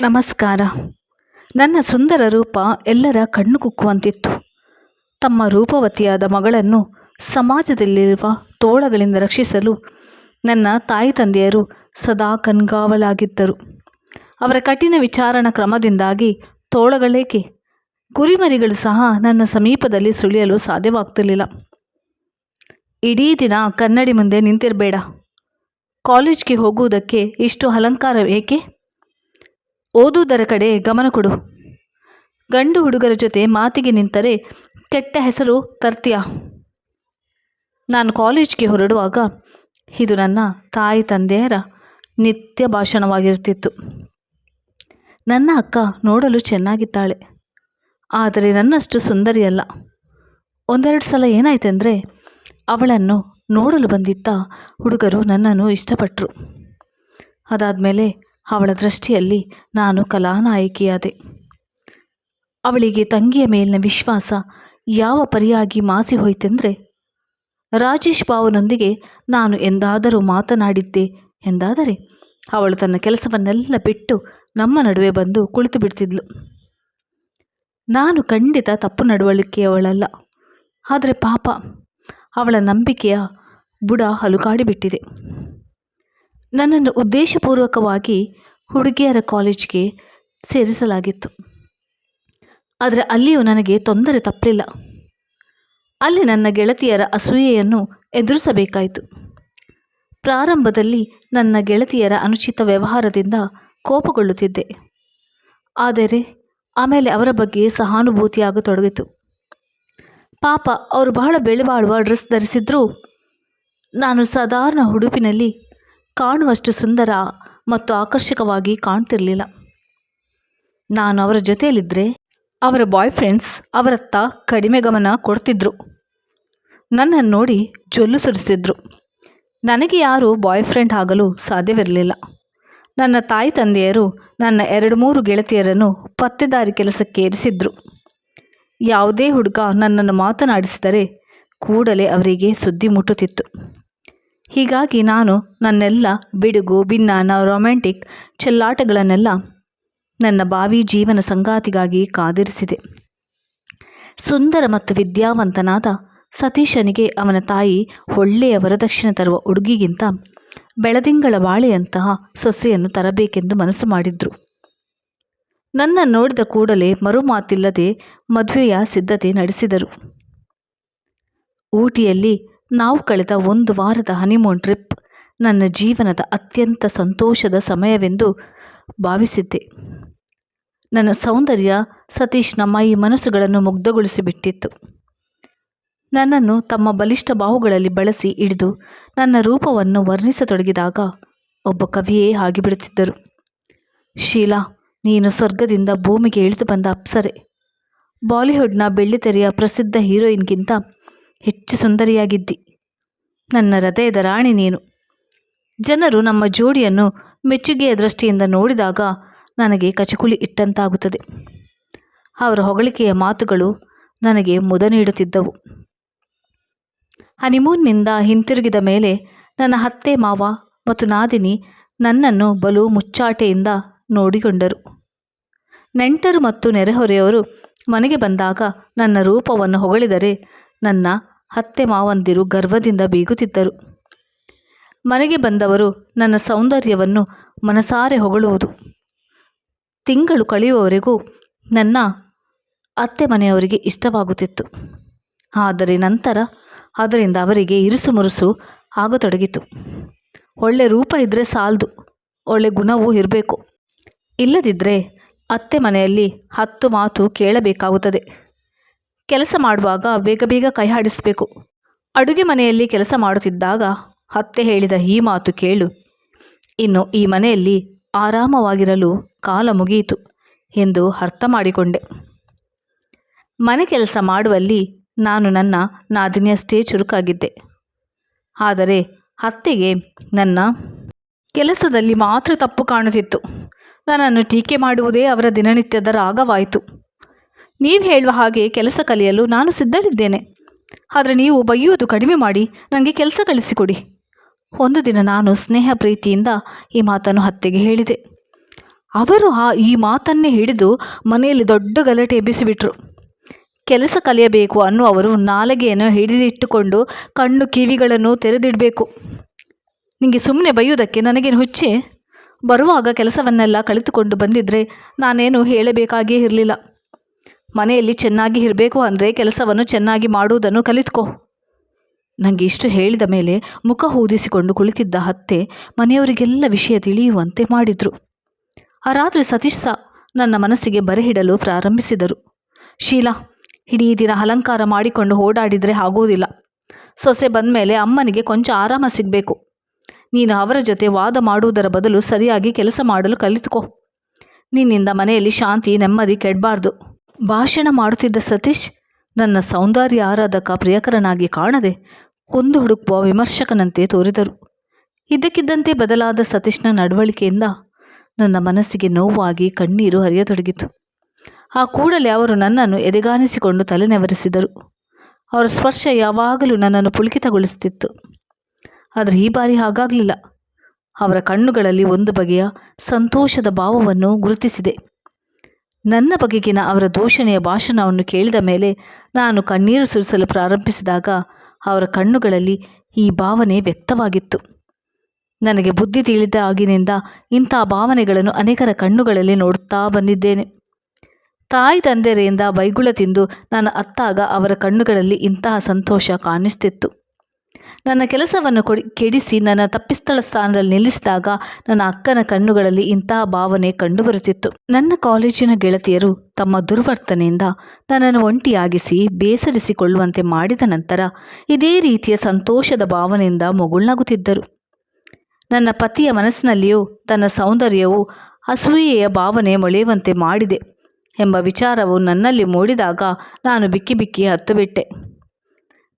ನಮಸ್ಕಾರ. ನನ್ನ ಸುಂದರ ರೂಪ ಎಲ್ಲರ ಕಣ್ಣು ಕುಕ್ಕುವಂತಿತ್ತು. ತಮ್ಮ ರೂಪವತಿಯಾದ ಮಗಳನ್ನು ಸಮಾಜದಲ್ಲಿರುವ ತೋಳಗಳಿಂದ ರಕ್ಷಿಸಲು ನನ್ನ ತಾಯಿ ತಂದೆಯರು ಸದಾ ಕಣ್ಗಾವಲಾಗಿದ್ದರು. ಅವರ ಕಠಿಣ ವಿಚಾರಣಾ ಕ್ರಮದಿಂದಾಗಿ ತೋಳಗಳೇಕೆ, ಕುರಿಮರಿಗಳು ಸಹ ನನ್ನ ಸಮೀಪದಲ್ಲಿ ಸುಳಿಯಲು ಸಾಧ್ಯವಾಗ್ತಿರಲಿಲ್ಲ. ಇಡೀ ದಿನ ಕನ್ನಡಿ ಮುಂದೆ ನಿಂತಿರಬೇಡ. ಕಾಲೇಜ್ಗೆ ಹೋಗುವುದಕ್ಕೆ ಇಷ್ಟು ಅಲಂಕಾರ ಏಕೆ? ಓದುವುದರ ಕಡೆ ಗಮನ ಕೊಡು. ಗಂಡು ಹುಡುಗರ ಜೊತೆ ಮಾತಿಗೆ ನಿಂತರೆ ಕೆಟ್ಟ ಹೆಸರು ತರ್ತೀಯ. ನಾನು ಕಾಲೇಜ್ಗೆ ಹೊರಡುವಾಗ ಇದು ನನ್ನ ತಾಯಿ ತಂದೆಯರ ನಿತ್ಯ ಭಾಷಣವಾಗಿರುತ್ತಿತ್ತು ನನ್ನ ಅಕ್ಕ ನೋಡಲು ಚೆನ್ನಾಗಿದ್ದಾಳೆ. ಆದರೆ ನನ್ನಷ್ಟು ಸುಂದರಿಯಲ್ಲ ಒಂದೆರಡು ಸಲ ಏನಾಯ್ತೆಂದರೆ ಅವಳನ್ನು ನೋಡಲು ಬಂದಿದ್ದ ಹುಡುಗರು ನನ್ನನ್ನು ಇಷ್ಟಪಟ್ಟರು ಅದಾದಮೇಲೆ ಅವಳ ದೃಷ್ಟಿಯಲ್ಲಿ ನಾನು ಕಲಾನಾಯಕಿಯಾದೆ. ಅವಳಿಗೆ ತಂಗಿಯ ಮೇಲಿನ ವಿಶ್ವಾಸ ಯಾವ ಪರಿಯಾಗಿ ಮಾಸಿ ಹೋಯಿತೆಂದರೆ, ರಾಜೇಶ್ ಬಾವನೊಂದಿಗೆ ನಾನು ಎಂದಾದರೂ ಮಾತನಾಡಿದ್ದೆ ಎಂದಾದರೆ, ಅವಳು ತನ್ನ ಕೆಲಸವನ್ನೆಲ್ಲ ಬಿಟ್ಟು ನಮ್ಮ ನಡುವೆ ಬಂದು ಕುಳಿತು ಬಿಡ್ತಿದ್ಲು. ನಾನು ಖಂಡಿತ ತಪ್ಪು ನಡವಳಿಕೆಯವಳಲ್ಲ ಆದರೆ ಪಾಪ ಅವಳ ನಂಬಿಕೆಯ ಬುಡ ಹಲುಗಾಡಿಬಿಟ್ಟಿದೆ ನನ್ನನ್ನು ಉದ್ದೇಶಪೂರ್ವಕವಾಗಿ ಹುಡುಗಿಯರ ಕಾಲೇಜ್ಗೆ ಸೇರಿಸಲಾಗಿತ್ತು. ಆದರೆ ಅಲ್ಲಿಯೂ ನನಗೆ ತೊಂದರೆ ತಪ್ಪಲಿಲ್ಲ ಅಲ್ಲಿ ನನ್ನ ಗೆಳತಿಯರ ಅಸೂಯೆಯನ್ನು ಎದುರಿಸಬೇಕಾಯಿತು. ಪ್ರಾರಂಭದಲ್ಲಿ ನನ್ನ ಗೆಳತಿಯರ ಅನುಚಿತ ವ್ಯವಹಾರದಿಂದ ಕೋಪಗೊಳ್ಳುತ್ತಿದ್ದೆ. ಆದರೆ ಆಮೇಲೆ ಅವರ ಬಗ್ಗೆ ಸಹಾನುಭೂತಿಯಾಗತೊಡಗಿತು. ಪಾಪ, ಅವರು ಬಹಳ ಬೆಲೆಬಾಳುವ ಡ್ರೆಸ್ ಧರಿಸಿದ್ರೂ ನಾನು ಸಾಧಾರಣ ಉಡುಪಿನಲ್ಲಿ ಕಾಣುವಷ್ಟು ಸುಂದರ ಮತ್ತು ಆಕರ್ಷಕವಾಗಿ ಕಾಣ್ತಿರಲಿಲ್ಲ. ನಾನು ಅವರ ಜೊತೆಯಲ್ಲಿದ್ದರೆ ಅವರ ಬಾಯ್ ಫ್ರೆಂಡ್ಸ್ ಅವರತ್ತ ಕಡಿಮೆ ಗಮನ ಕೊಡ್ತಿದ್ರು. ನನ್ನನ್ನು ನೋಡಿ ಜೊಲ್ಲು ಸುರಿಸಿದ್ರು. ನನಗೆ ಯಾರೂ ಬಾಯ್ ಫ್ರೆಂಡ್ ಆಗಲು ಸಾಧ್ಯವಿರಲಿಲ್ಲ. ನನ್ನ ತಾಯಿ ತಂದೆಯರು ನನ್ನ ಎರಡು ಮೂರು ಗೆಳತಿಯರನ್ನು ಪತ್ತೆದಾರಿ ಕೆಲಸಕ್ಕೆ ಏರಿಸಿದ್ರು. ಯಾವುದೇ ಹುಡುಗ ನನ್ನನ್ನು ಮಾತನಾಡಿಸಿದರೆ ಕೂಡಲೇ ಅವರಿಗೆ ಸುದ್ದಿ ಮುಟ್ಟುತ್ತಿತ್ತು. ಹೀಗಾಗಿ ನಾನು ನನ್ನೆಲ್ಲ ಬಿಡುಗು, ಭಿನ್ನಾನ ರೊಮ್ಯಾಂಟಿಕ್ ಚೆಲ್ಲಾಟಗಳನ್ನೆಲ್ಲ ನನ್ನ ಭಾವಿ ಜೀವನ ಸಂಗಾತಿಗಾಗಿ ಕಾದಿರಿಸಿದೆ. ಸುಂದರ ಮತ್ತು ವಿದ್ಯಾವಂತನಾದ ಸತೀಶನಿಗೆ ಅವನ ತಾಯಿ ಒಳ್ಳೆಯ ವರದಕ್ಷಿಣೆ ತರುವ ಹುಡುಗಿಗಿಂತ ಬೆಳದಿಂಗಳ ಬಾಳೆಯಂತಹ ಸೊಸೆಯನ್ನು ತರಬೇಕೆಂದು ಮನಸ್ಸು ಮಾಡಿದ್ರು. ನನ್ನ ನೋಡಿದ ಕೂಡಲೇ ಮರುಮಾತಿಲ್ಲದೆ ಮದುವೆಯ ಸಿದ್ಧತೆ ನಡೆಸಿದರು. ಊಟಿಯಲ್ಲಿ ನಾವು ಕಳೆದ ಒಂದು ವಾರದ ಹನಿಮೂನ್ ಟ್ರಿಪ್ ನನ್ನ ಜೀವನದ ಅತ್ಯಂತ ಸಂತೋಷದ ಸಮಯವೆಂದು ಭಾವಿಸಿದ್ದೆ. ನನ್ನ ಸೌಂದರ್ಯ ಸತೀಶ್ ನಮ್ಮ ಈ ಮನಸ್ಸುಗಳನ್ನು ಮುಗ್ಧಗೊಳಿಸಿಬಿಟ್ಟಿತ್ತು. ನನ್ನನ್ನು ತಮ್ಮ ಬಲಿಷ್ಠ ಬಾಹುಗಳಲ್ಲಿ ಬಳಸಿ ಹಿಡಿದು ನನ್ನ ರೂಪವನ್ನು ವರ್ಣಿಸತೊಡಗಿದಾಗ ಒಬ್ಬ ಕವಿಯೇ ಆಗಿಬಿಡುತ್ತಿದ್ದರು. ಶೀಲಾ, ನೀನು ಸ್ವರ್ಗದಿಂದ ಭೂಮಿಗೆ ಇಳಿದು ಬಂದ ಅಪ್ಸರೆ. ಬಾಲಿವುಡ್ನ ಬೆಳ್ಳಿತೆರೆಯ ಪ್ರಸಿದ್ಧ ಹೀರೋಯಿನ್ಗಿಂತ ಹೆಚ್ಚು ಸುಂದರಿಯಾಗಿದ್ದಿ. ನನ್ನ ಹೃದಯದ ರಾಣಿ ನೀನು. ಜನರು ನಮ್ಮ ಜೋಡಿಯನ್ನು ಮೆಚ್ಚುಗೆಯ ದೃಷ್ಟಿಯಿಂದ ನೋಡಿದಾಗ ನನಗೆ ಕಚಕುಳಿ ಇಟ್ಟಂತಾಗುತ್ತದೆ. ಅವರ ಹೊಗಳಿಕೆಯ ಮಾತುಗಳು ನನಗೆ ಮುದ ನೀಡುತ್ತಿದ್ದವು. ಹನಿಮೂನ್ನಿಂದ ಹಿಂತಿರುಗಿದ ಮೇಲೆ ನನ್ನ ಅತ್ತೆ ಮಾವ ಮತ್ತು ನಾದಿನಿ ನನ್ನನ್ನು ಬಲು ಮುಚ್ಚಾಟೆಯಿಂದ ನೋಡಿಕೊಂಡರು. ನೆಂಟರು ಮತ್ತು ನೆರೆಹೊರೆಯವರು ಮನೆಗೆ ಬಂದಾಗ ನನ್ನ ರೂಪವನ್ನು ಹೊಗಳಿದರೆ ನನ್ನ ಅತ್ತೆ ಮಾವಂದಿರು ಗರ್ವದಿಂದ ಬೀಗುತ್ತಿದ್ದರು. ಮನೆಗೆ ಬಂದವರು ನನ್ನ ಸೌಂದರ್ಯವನ್ನು ಮನಸಾರೆ ಹೊಗಳುವುದು. ತಿಂಗಳು ಕಳೆಯುವವರೆಗೂ ನನ್ನ ಅತ್ತೆ ಮನೆಯವರಿಗೆ ಇಷ್ಟವಾಗುತ್ತಿತ್ತು. ಆದರೆ ನಂತರ ಅದರಿಂದ ಅವರಿಗೆ ಇರುಸು ಮುರುಸು ಆಗತೊಡಗಿತು ಒಳ್ಳೆ ರೂಪ ಇದ್ದರೆ ಸಾಲದು, ಒಳ್ಳೆ ಗುಣವೂ ಇರಬೇಕು. ಇಲ್ಲದಿದ್ದರೆ ಅತ್ತೆ ಮನೆಯಲ್ಲಿ ಹತ್ತು ಮಾತು ಕೇಳಬೇಕಾಗುತ್ತದೆ. ಕೆಲಸ ಮಾಡುವಾಗ ಬೇಗ ಬೇಗ ಕೈ ಹಾಡಿಸಬೇಕು. ಅಡುಗೆ ಮನೆಯಲ್ಲಿ ಕೆಲಸ ಮಾಡುತ್ತಿದ್ದಾಗ ಅತ್ತೆ ಹೇಳಿದ ಈ ಮಾತು ಕೇಳು. ಇನ್ನು ಈ ಮನೆಯಲ್ಲಿ ಆರಾಮವಾಗಿರಲು ಕಾಲ ಮುಗಿಯಿತು ಎಂದು ಅರ್ಥ ಮಾಡಿಕೊಂಡೆ. ಮನೆ ಕೆಲಸ ಮಾಡುವಲ್ಲಿ ನಾನು ನನ್ನ ನಾದಿನಿಯಷ್ಟೇ ಚುರುಕಾಗಿದ್ದೆ. ಆದರೆ ಅತ್ತೆಗೆ ನನ್ನ ಕೆಲಸದಲ್ಲಿ ಮಾತ್ರ ತಪ್ಪು ಕಾಣುತ್ತಿತ್ತು. ನನ್ನನ್ನು ಟೀಕೆ ಮಾಡುವುದೇ ಅವರ ದಿನನಿತ್ಯದ ರಾಗವಾಯಿತು. ನೀವು ಹೇಳುವ ಹಾಗೆ ಕೆಲಸ ಕಲಿಯಲು ನಾನು ಸಿದ್ಧಳಿದ್ದೇನೆ. ಆದರೆ ನೀವು ಬೈಯೋದು ಕಡಿಮೆ ಮಾಡಿ ನನಗೆ ಕೆಲಸ ಕಳಿಸಿಕೊಡಿ ಒಂದು ದಿನ ನಾನು ಸ್ನೇಹ ಪ್ರೀತಿಯಿಂದ ಈ ಮಾತನ್ನು ಹತ್ತೆಗೆ ಹೇಳಿದೆ. ಅವರು ಆ ಈ ಮಾತನ್ನೇ ಹಿಡಿದು ಮನೆಯಲ್ಲಿ ದೊಡ್ಡ ಗಲಾಟೆ ಎಬ್ಬಿಸಿಬಿಟ್ರು. ಕೆಲಸ ಕಲಿಯಬೇಕು ಅನ್ನುವರು ನಾಲಗೆಯನ್ನು ಹಿಡಿದಿಟ್ಟುಕೊಂಡು ಕಣ್ಣು ಕಿವಿಗಳನ್ನು ತೆರೆದಿಡಬೇಕು. ನಿಮಗೆ ಸುಮ್ಮನೆ ಬೈಯುವುದಕ್ಕೆ ನನಗೇನು ಹುಚ್ಚೆ? ಬರುವಾಗ ಕೆಲಸವನ್ನೆಲ್ಲ ಕಳೆದುಕೊಂಡು ಬಂದಿದ್ದರೆ ನಾನೇನು ಹೇಳಬೇಕಾಗಿಯೇ ಇರಲಿಲ್ಲ. ಮನೆಯಲ್ಲಿ ಚೆನ್ನಾಗಿ ಇರಬೇಕು ಅಂದರೆ ಕೆಲಸವನ್ನು ಚೆನ್ನಾಗಿ ಮಾಡುವುದನ್ನು ಕಲಿತ್ಕೋ. ನನಗೆ ಇಷ್ಟು ಹೇಳಿದ ಮೇಲೆ ಮುಖ ಊದಿಸಿಕೊಂಡು ಕುಳಿತಿದ್ದ ಅತ್ತೆ ಮನೆಯವರಿಗೆಲ್ಲ ವಿಷಯ ತಿಳಿಯುವಂತೆ ಮಾಡಿದರು. ಆ ರಾತ್ರಿ ಸತೀಶ್ ಸಹ ನನ್ನ ಮನಸ್ಸಿಗೆ ಬರೆಹಿಡಲು ಪ್ರಾರಂಭಿಸಿದರು. ಶೀಲಾ, ಇಡೀ ದಿನ ಅಲಂಕಾರ ಮಾಡಿಕೊಂಡು ಓಡಾಡಿದರೆ ಆಗೋದಿಲ್ಲ. ಸೊಸೆ ಬಂದ ಮೇಲೆ ಅಮ್ಮನಿಗೆ ಕೊಂಚ ಆರಾಮ ಸಿಗಬೇಕು. ನೀನು ಅವರ ಜೊತೆ ವಾದ ಮಾಡುವುದರ ಬದಲು ಸರಿಯಾಗಿ ಕೆಲಸ ಮಾಡಲು ಕಲಿತುಕೋ. ನಿನ್ನಿಂದ ಮನೆಯಲ್ಲಿ ಶಾಂತಿ, ನೆಮ್ಮದಿ ಕೆಡಬಾರ್ದು. ಭಾಷಣ ಮಾಡುತ್ತಿದ್ದ ಸತೀಶ್, ನನ್ನ ಸೌಂದರ್ಯ ಆರಾಧಕ ಪ್ರಿಯಕರನಾಗಿ ಕಾಣದೆ ಕೊಂದು ಹುಡುಕುವ ವಿಮರ್ಶಕನಂತೆ ತೋರಿದರು. ಇದ್ದಕ್ಕಿದ್ದಂತೆ ಬದಲಾದ ಸತೀಶ್ನ ನಡವಳಿಕೆಯಿಂದ ನನ್ನ ಮನಸ್ಸಿಗೆ ನೋವಾಗಿ ಕಣ್ಣೀರು ಹರಿಯತೊಡಗಿತು. ಆ ಕೂಡಲೇ ಅವರು ನನ್ನನ್ನು ಎದೆಗಾನಿಸಿಕೊಂಡು ತಲೆನೆವರಿಸಿದರು ಅವರ ಸ್ಪರ್ಶ ಯಾವಾಗಲೂ ನನ್ನನ್ನು ಪುಳಕಿತಗೊಳಿಸುತ್ತಿತ್ತು. ಆದರೆ ಈ ಬಾರಿ ಹಾಗಾಗಲಿಲ್ಲ. ಅವರ ಕಣ್ಣುಗಳಲ್ಲಿ ಒಂದು ಬಗೆಯ ಸಂತೋಷದ ಭಾವವನ್ನು ಗುರುತಿಸಿದೆ. ನನ್ನ ಬಗೆಗಿನ ಅವರ ದೂಷಣೆಯ ಭಾಷಣವನ್ನು ಕೇಳಿದ ಮೇಲೆ ನಾನು ಕಣ್ಣೀರು ಸುರಿಸಲು ಪ್ರಾರಂಭಿಸಿದಾಗ ಅವರ ಕಣ್ಣುಗಳಲ್ಲಿ ಈ ಭಾವನೆ ವ್ಯಕ್ತವಾಗಿತ್ತು. ನನಗೆ ಬುದ್ಧಿ ತಿಳಿದ ಆಗಿನಿಂದ ಇಂಥ ಭಾವನೆಗಳನ್ನು ಅನೇಕರ ಕಣ್ಣುಗಳಲ್ಲಿ ನೋಡುತ್ತಾ ಬಂದಿದ್ದೇನೆ. ತಾಯಿ ತಂದೆರೆಯಿಂದ ಬೈಗುಳ ತಿಂದು ನಾನು ಅತ್ತಾಗ ಅವರ ಕಣ್ಣುಗಳಲ್ಲಿ ಇಂತಹ ಸಂತೋಷ ಕಾಣಿಸ್ತಿತ್ತು. ನನ್ನ ಕೆಲಸವನ್ನು ಕೊಡಿ, ಕೆಡಿಸಿ ನನ್ನ ತಪ್ಪಿಸ್ಥಳ ಸ್ಥಾನದಲ್ಲಿ ನಿಲ್ಲಿಸಿದಾಗ ನನ್ನ ಅಕ್ಕನ ಕಣ್ಣುಗಳಲ್ಲಿ ಇಂತಹ ಭಾವನೆ ಕಂಡುಬರುತ್ತಿತ್ತು. ನನ್ನ ಕಾಲೇಜಿನ ಗೆಳತಿಯರು ತಮ್ಮ ದುರ್ವರ್ತನೆಯಿಂದ ನನ್ನನ್ನು ಒಂಟಿಯಾಗಿಸಿ ಬೇಸರಿಸಿಕೊಳ್ಳುವಂತೆ ಮಾಡಿದ ನಂತರ ಇದೇ ರೀತಿಯ ಸಂತೋಷದ ಭಾವನೆಯಿಂದ ಮೊಗುಳ್ನಾಗುತ್ತಿದ್ದರು ನನ್ನ ಪತಿಯ ಮನಸ್ಸಿನಲ್ಲಿಯೂ ತನ್ನ ಸೌಂದರ್ಯವು ಅಸೂಯೆಯ ಭಾವನೆ ಮೊಳೆಯುವಂತೆ ಮಾಡಿದೆ ಎಂಬ ವಿಚಾರವು ನನ್ನಲ್ಲಿ ಮೂಡಿದಾಗ ನಾನು ಬಿಕ್ಕಿ ಬಿಕ್ಕಿ ಹತ್ತುಬಿಟ್ಟೆ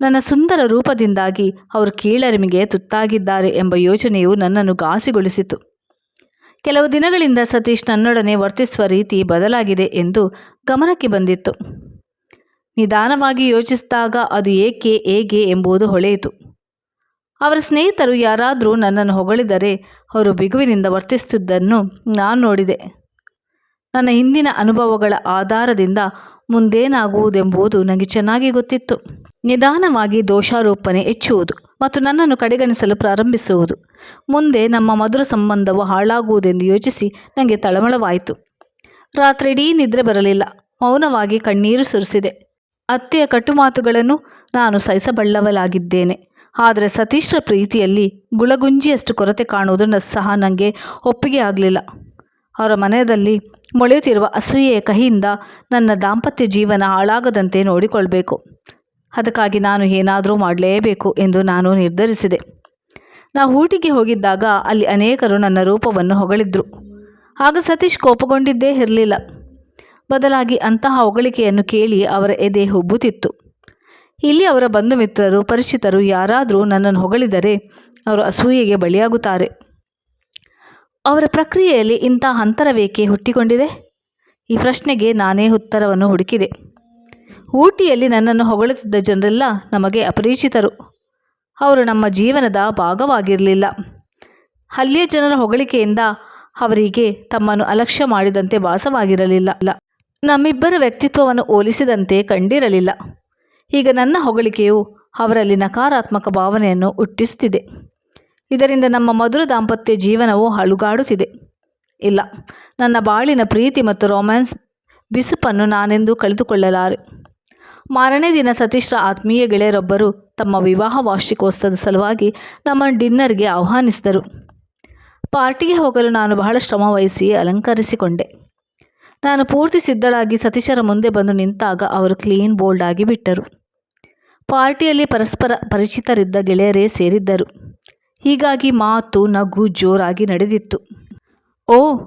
ನನ್ನ ಸುಂದರ ರೂಪದಿಂದಾಗಿ ಅವರು ಕೀಳರಿಮೆಗೆ ತುತ್ತಾಗಿದ್ದಾರೆ ಎಂಬ ಯೋಚನೆಯು ನನ್ನನ್ನು ಘಾಸಿಗೊಳಿಸಿತು. ಕೆಲವು ದಿನಗಳಿಂದ ಸತೀಶ್ ನನ್ನೊಡನೆ ವರ್ತಿಸುವ ರೀತಿ ಬದಲಾಗಿದೆ ಎಂದು ಗಮನಕ್ಕೆ ಬಂದಿತ್ತು. ನಿಧಾನವಾಗಿ ಯೋಚಿಸಿದಾಗ ಅದು ಏಕೆ, ಹೇಗೆ ಎಂಬುದು ಹೊಳೆಯಿತು. ಅವರ ಸ್ನೇಹಿತರು ಯಾರಾದರೂ ನನ್ನನ್ನು ಹೊಗಳಿದರೆ ಅವರು ಬಿಗುವಿನಿಂದ ವರ್ತಿಸುತ್ತಿದ್ದನ್ನು ನಾನು ನೋಡಿದೆ. ನನ್ನ ಹಿಂದಿನ ಅನುಭವಗಳ ಆಧಾರದಿಂದ ಮುಂದೇನಾಗುವುದೆಂಬುದು ನನಗೆ ಚೆನ್ನಾಗಿ ಗೊತ್ತಿತ್ತು. ನಿಧಾನವಾಗಿ ದೋಷಾರೋಪಣೆ ಹೆಚ್ಚುವುದು ಮತ್ತು ನನ್ನನ್ನು ಕಡೆಗಣಿಸಲು ಪ್ರಾರಂಭಿಸುವುದು. ಮುಂದೆ ನಮ್ಮ ಮಧುರ ಸಂಬಂಧವು ಹಾಳಾಗುವುದೆಂದು ಯೋಚಿಸಿ ನನಗೆ ತಳಮಳವಾಯಿತು. ರಾತ್ರಿಡೀ ನಿದ್ರೆ ಬರಲಿಲ್ಲ. ಮೌನವಾಗಿ ಕಣ್ಣೀರು ಸುರಿಸಿದೆ. ಅತ್ತೆಯ ಕಟ್ಟುಮಾತುಗಳನ್ನು ನಾನು ಸಹಿಸಬಲ್ಲವಲಾಗಿದ್ದೇನೆ ಆದರೆ ಸತೀಶ್ರ ಪ್ರೀತಿಯಲ್ಲಿ ಗುಳಗುಂಜಿಯಷ್ಟು ಕೊರತೆ ಕಾಣುವುದನ್ನು ಸಹ ನನಗೆ ಒಪ್ಪಿಗೆ ಆಗಲಿಲ್ಲ. ಅವರ ಮನೆಯಲ್ಲಿ ಮೊಳೆಯುತ್ತಿರುವ ಅಸೂಯೆಯ ಕಹಿಯಿಂದ ನನ್ನ ದಾಂಪತ್ಯ ಜೀವನ ಹಾಳಾಗದಂತೆ ನೋಡಿಕೊಳ್ಬೇಕು. ಅದಕ್ಕಾಗಿ ನಾನು ಏನಾದರೂ ಮಾಡಲೇಬೇಕು ಎಂದು ನಾನು ನಿರ್ಧರಿಸಿದೆ. ನಾವು ಊಟಿಗೆ ಹೋಗಿದ್ದಾಗ ಅಲ್ಲಿ ಅನೇಕರು ನನ್ನ ರೂಪವನ್ನು ಹೊಗಳಿದ್ರು. ಆಗ ಸತೀಶ್ ಕೋಪಗೊಂಡಿದ್ದೇ ಇರಲಿಲ್ಲ. ಬದಲಾಗಿ ಅಂತಹ ಹೊಗಳಿಕೆಯನ್ನು ಕೇಳಿ ಅವರ ಎದೆ ಹುಬ್ಬುತ್ತಿತ್ತು ಇಲ್ಲಿ ಅವರ ಬಂಧು ಮಿತ್ರರು ಪರಿಚಿತರು ಯಾರಾದರೂ ನನ್ನನ್ನು ಹೊಗಳಿದರೆ ಅವರು ಅಸೂಯೆಗೆ ಬಲಿಯಾಗುತ್ತಾರೆ. ಅವರ ಪ್ರಕ್ರಿಯೆಯಲ್ಲಿ ಇಂಥ ಅಂತರವೇಕೆ ಹುಟ್ಟಿಕೊಂಡಿದೆ? ಈ ಪ್ರಶ್ನೆಗೆ ನಾನೇ ಉತ್ತರವನ್ನು ಹುಡುಕಿದೆ. ಊಟಿಯಲ್ಲಿ ನನ್ನನ್ನು ಹೊಗಳುತ್ತಿದ್ದ ಜನರೆಲ್ಲ ನಮಗೆ ಅಪರಿಚಿತರು. ಅವರು ನಮ್ಮ ಜೀವನದ ಭಾಗವಾಗಿರಲಿಲ್ಲ. ಅಲ್ಲಿಯ ಜನರ ಹೊಗಳಿಕೆಯಿಂದ ಅವರಿಗೆ ತಮ್ಮನ್ನು ಅಲಕ್ಷ್ಯ ಮಾಡಿದಂತೆ ಭಾಸವಾಗಿರಲಿಲ್ಲ. ನಮ್ಮಿಬ್ಬರ ವ್ಯಕ್ತಿತ್ವವನ್ನು ಹೋಲಿಸಿದಂತೆ ಕಂಡಿರಲಿಲ್ಲ. ಈಗ ನನ್ನ ಹೊಗಳಿಕೆಯು ಅವರಲ್ಲಿ ನಕಾರಾತ್ಮಕ ಭಾವನೆಯನ್ನು ಹುಟ್ಟಿಸುತ್ತಿದೆ ಇದರಿಂದ ನಮ್ಮ ಮಧುರ ದಾಂಪತ್ಯ ಜೀವನವು ಅಳುಗಾಡುತ್ತಿದೆ ಇಲ್ಲ, ನನ್ನ ಬಾಳಿನ ಪ್ರೀತಿ ಮತ್ತು ರೊಮ್ಯಾನ್ಸ್ ಬಿಸುಪನ್ನು ನಾನೆಂದು ಕಳೆದುಕೊಳ್ಳಲಾರೆ. ಮಾರನೇ ದಿನ ಸತೀಶ್ರ ಆತ್ಮೀಯ ಗೆಳೆಯರೊಬ್ಬರು ತಮ್ಮ ವಿವಾಹ ವಾರ್ಷಿಕೋತ್ಸವದ ಸಲುವಾಗಿ ನಮ್ಮ ಡಿನ್ನರ್ಗೆ ಆಹ್ವಾನಿಸಿದರು. ಪಾರ್ಟಿಗೆ ಹೋಗಲು ನಾನು ಬಹಳ ಶ್ರಮ ಅಲಂಕರಿಸಿಕೊಂಡೆ. ನಾನು ಪೂರ್ತಿ ಸಿದ್ಧಳಾಗಿ ಸತೀಶರ ಮುಂದೆ ಬಂದು ನಿಂತಾಗ ಅವರು ಕ್ಲೀನ್ ಬೋಲ್ಡ್ ಆಗಿ ಬಿಟ್ಟರು. ಪಾರ್ಟಿಯಲ್ಲಿ ಪರಸ್ಪರ ಪರಿಚಿತರಿದ್ದ ಗೆಳೆಯರೇ ಸೇರಿದ್ದರು. ಹೀಗಾಗಿ ಮಾತು ನಗು ಜೋರಾಗಿ ನಡೆದಿತ್ತು. ಓ,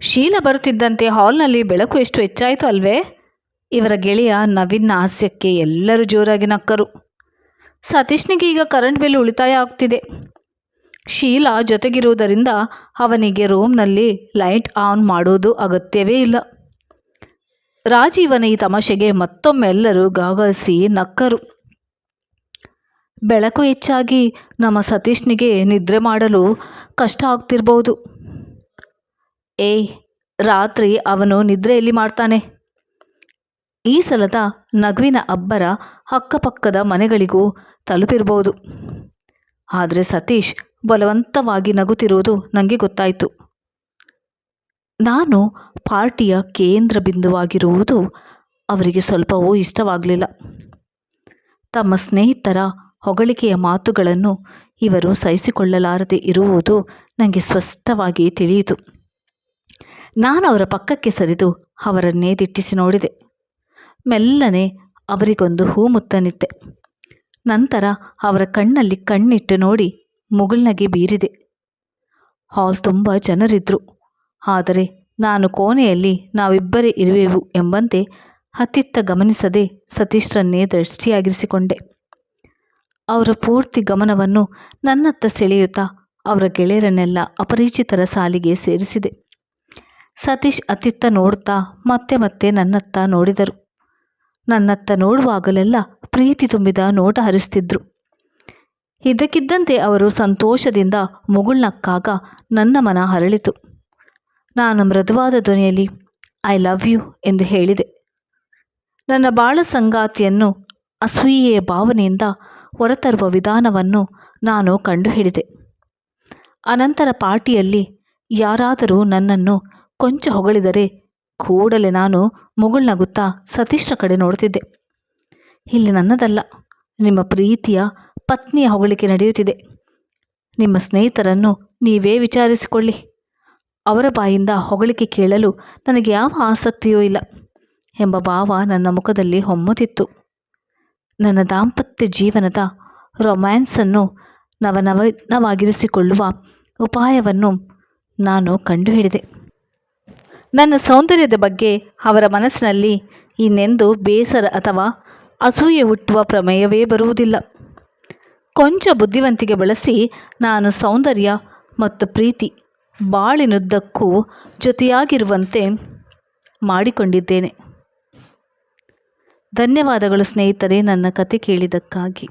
ಶೀಲ ಬರುತ್ತಿದ್ದಂತೆ ಹಾಲ್ನಲ್ಲಿ ಬೆಳಕು ಎಷ್ಟು ಹೆಚ್ಚಾಯಿತು ಅಲ್ವೇ? ಇವರ ಗೆಳೆಯ ನವೀನ್ನ ಹಾಸ್ಯಕ್ಕೆ ಎಲ್ಲರೂ ಜೋರಾಗಿ ನಕ್ಕರು. ಸತೀಶ್ನಿಗೆ ಈಗ ಕರೆಂಟ್ ಬಿಲ್ ಉಳಿತಾಯ ಆಗ್ತಿದೆ. ಶೀಲಾ ಜೊತೆಗಿರುವುದರಿಂದ ಅವನಿಗೆ ರೂಮ್ನಲ್ಲಿ ಲೈಟ್ ಆನ್ ಮಾಡೋದು ಅಗತ್ಯವೇ ಇಲ್ಲ. ರಾಜೀವನ ಈ ತಮಾಷೆಗೆ ಮತ್ತೊಮ್ಮೆಲ್ಲರೂ ಗಾಗಲಿಸಿ ನಕ್ಕರು. ಬೆಳಕು ಹೆಚ್ಚಾಗಿ ನಮ್ಮ ಸತೀಶ್ನಿಗೆ ನಿದ್ರೆ ಮಾಡಲು ಕಷ್ಟ ಆಗ್ತಿರ್ಬೋದು. ಏಯ್, ರಾತ್ರಿ ಅವನು ನಿದ್ರೆಯಲ್ಲಿ ಮಾಡ್ತಾನೆ. ಈ ಸಲದ ನಗುವಿನ ಅಬ್ಬರ ಅಕ್ಕಪಕ್ಕದ ಮನೆಗಳಿಗೂ ತಲುಪಿರ್ಬೋದು. ಆದರೆ ಸತೀಶ್ ಬಲವಂತವಾಗಿ ನಗುತ್ತಿರುವುದು ನನಗೆ ಗೊತ್ತಾಯಿತು. ನಾನು ಪಾರ್ಟಿಯ ಕೇಂದ್ರ ಬಿಂದುವಾಗಿರುವುದು ಅವರಿಗೆ ಸ್ವಲ್ಪವೂ ಇಷ್ಟವಾಗಲಿಲ್ಲ. ತಮ್ಮ ಸ್ನೇಹಿತರ ಹೊಗಳಿಕೆಯ ಮಾತುಗಳನ್ನು ಇವರು ಸಹಿಸಿಕೊಳ್ಳಲಾರದೆ ಇರುವುದು ನನಗೆ ಸ್ಪಷ್ಟವಾಗಿ ತಿಳಿಯಿತು. ನಾನು ಅವರ ಪಕ್ಕಕ್ಕೆ ಸರಿದು ಅವರನ್ನೇ ದಿಟ್ಟಿಸಿ ನೋಡಿದೆ. ಮೆಲ್ಲನೆ ಅವರಿಗೊಂದು ಹೂ ಮುತ್ತನಿದ್ದೆ ನಂತರ ಅವರ ಕಣ್ಣಲ್ಲಿ ಕಣ್ಣಿಟ್ಟು ನೋಡಿ ಮುಗುಳ್ನಗೆ ಬೀರಿದೆ. ಹಾಲ್ ತುಂಬ ಜನರಿದ್ದರು ಆದರೆ ನಾನು ಕೋಣೆಯಲ್ಲಿ ನಾವಿಬ್ಬರೇ ಇರುವೆವು ಎಂಬಂತೆ ಹತ್ತಿತ್ತ ಗಮನಿಸದೆ ಸತೀಶ್ರನ್ನೇ ದೃಷ್ಟಿಯಾಗಿರಿಸಿಕೊಂಡೆ. ಅವರ ಪೂರ್ತಿ ಗಮನವನ್ನು ನನ್ನತ್ತ ಸೆಳೆಯುತ್ತಾ ಅವರ ಗೆಳೆಯರನ್ನೆಲ್ಲ ಅಪರಿಚಿತರ ಸಾಲಿಗೆ ಸೇರಿಸಿದೆ. ಸತೀಶ್ ಅತ್ತಿತ್ತ ನೋಡುತ್ತಾ ಮತ್ತೆ ಮತ್ತೆ ನನ್ನತ್ತ ನೋಡಿದರು. ನನ್ನತ್ತ ನೋಡುವಾಗಲೆಲ್ಲ ಪ್ರೀತಿ ತುಂಬಿದ ನೋಟ ಹರಿಸ್ತಿದ್ರು. ಇದಕ್ಕಿದ್ದಂತೆ ಅವರು ಸಂತೋಷದಿಂದ ಮುಗುಳ್ನಕ್ಕಾಗ ನನ್ನ ಮನ ಹರಳಿತು. ನಾನು ಮೃದುವಾದ ಧ್ವನಿಯಲ್ಲಿ, ಐ ಲವ್ ಯು ಎಂದು ಹೇಳಿದೆ. ನನ್ನ ಬಾಳ ಸಂಗಾತಿಯನ್ನು ಅಸೂಯೆಯ ಭಾವನೆಯಿಂದ ಹೊರತರುವ ವಿಧಾನವನ್ನು ನಾನು ಕಂಡುಹಿಡಿದೆ. ಅನಂತರ ಪಾರ್ಟಿಯಲ್ಲಿ ಯಾರಾದರೂ ನನ್ನನ್ನು ಕೊಂಚ ಹೊಗಳಿದರೆ ಕೂಡಲೇ ನಾನು ಮುಗುಳ್ನಗುತ್ತಾ ಸತೀಶ್ರ ಕಡೆ ನೋಡುತ್ತಿದ್ದೆ. ಇಲ್ಲಿ ನನ್ನದಲ್ಲ, ನಿಮ್ಮ ಪ್ರೀತಿಯ ಪತ್ನಿಯ ಹೊಗಳಿಕೆ ನಡೆಯುತ್ತಿದೆ. ನಿಮ್ಮ ಸ್ನೇಹಿತರನ್ನು ನೀವೇ ವಿಚಾರಿಸಿಕೊಳ್ಳಿ. ಅವರ ಬಾಯಿಂದ ಹೊಗಳಿಕೆ ಕೇಳಲು ನನಗೆ ಯಾವ ಆಸಕ್ತಿಯೂ ಇಲ್ಲ ಎಂಬ ಭಾವ ನನ್ನ ಮುಖದಲ್ಲಿ ಹೊಮ್ಮುತ್ತಿತ್ತು. ನನ್ನ ದಾಂಪತ್ಯ ಜೀವನದ ರೊಮ್ಯಾನ್ಸನ್ನು ನವನವನವಾಗಿರಿಸಿಕೊಳ್ಳುವ ಉಪಾಯವನ್ನು ನಾನು ಕಂಡುಹಿಡಿದೆ. ನನ್ನ ಸೌಂದರ್ಯದ ಬಗ್ಗೆ ಅವರ ಮನಸ್ಸಿನಲ್ಲಿ ಇನ್ನೆಂದು ಬೇಸರ ಅಥವಾ ಅಸೂಯೆ ಹುಟ್ಟುವ ಪ್ರಮೇಯವೇ ಬರುವುದಿಲ್ಲ. ಕೊಂಚ ಬುದ್ಧಿವಂತಿಕೆ ಬಳಸಿ ನಾನು ಸೌಂದರ್ಯ ಮತ್ತು ಪ್ರೀತಿ ಬಾಳಿನುದ್ದಕ್ಕೂ ಜೊತೆಯಾಗಿರುವಂತೆ ಮಾಡಿಕೊಂಡಿದ್ದೇನೆ. ಧನ್ಯವಾದಗಳು ಸ್ನೇಹಿತರೆ ನನ್ನ ಕತೆ ಕೇಳಿದ್ದಕ್ಕಾಗಿ.